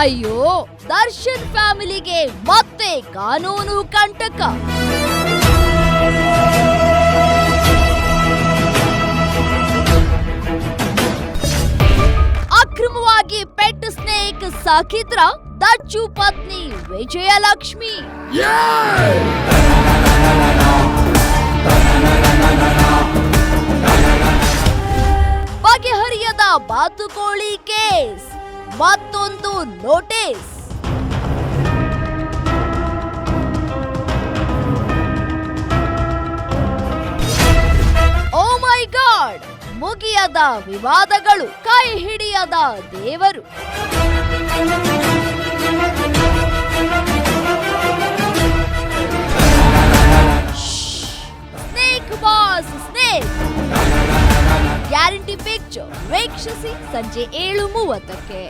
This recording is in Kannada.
ಅಯ್ಯೋ, ದರ್ಶನ್ ಫ್ಯಾಮಿಲಿಗೆ ಮತ್ತೆ ಕಾನೂನು ಕಂಟಕ. ಅಕ್ರಮವಾಗಿ ಪೆಟ್ ಸ್ನೇಕ್ ಸಾಕಿದ್ರ ದಚ್ಚು ಪತ್ನಿ ವಿಜಯಲಕ್ಷ್ಮಿ. ಬಗೆಹರಿಯದ ಬಾತುಕೋಳಿ ಕೇಸ್. ಮತ್ತೊಂದು ನೋಟಿಸ್. ಓ ಮೈ ಗಾಡ್ ಮುಗಿಯದ ವಿವಾದಗಳು ಕೈ ಹಿಡಿಯದ ದೇವರು. Snake boss snake. Guarantee picture ವೀಕ್ಷಿಸಿ ಸಂಜೆ ಏಳು ಮೂವತ್ತಕ್ಕೆ.